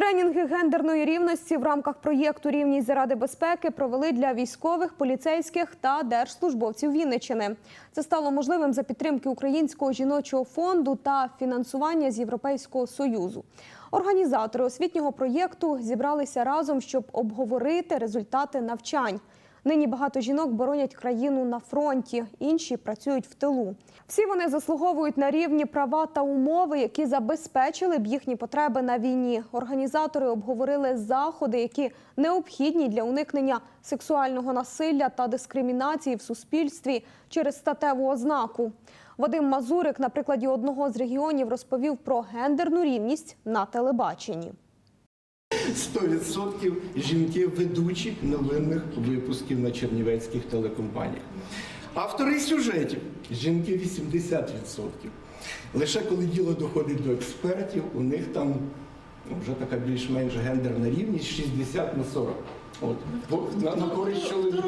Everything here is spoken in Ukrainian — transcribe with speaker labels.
Speaker 1: Тренінги гендерної рівності в рамках проєкту Рівність заради безпеки провели для військових, поліцейських та держслужбовців Вінничини. Це стало можливим за підтримки Українського жіночого фонду та фінансування з Європейського союзу. Організатори освітнього проєкту зібралися разом, щоб обговорити результати навчань. Нині багато жінок боронять країну на фронті, інші працюють в тилу. Всі вони заслуговують на рівні права та умови, які забезпечили б їхні потреби на війні. Організатори обговорили заходи, які необхідні для уникнення сексуального насилля та дискримінації в суспільстві через статеву ознаку. Вадим Мазурик на прикладі одного з регіонів розповів про гендерну рівність на телебаченні.
Speaker 2: 100% жінки ведучі новинних випусків на чернівецьких телекомпаніях. Автори сюжетів жінки 80%. Лише коли діло доходить до експертів, у них там ну, вже така більш-менш гендерна рівність 60 на 40. От, на, на користь чоловіків.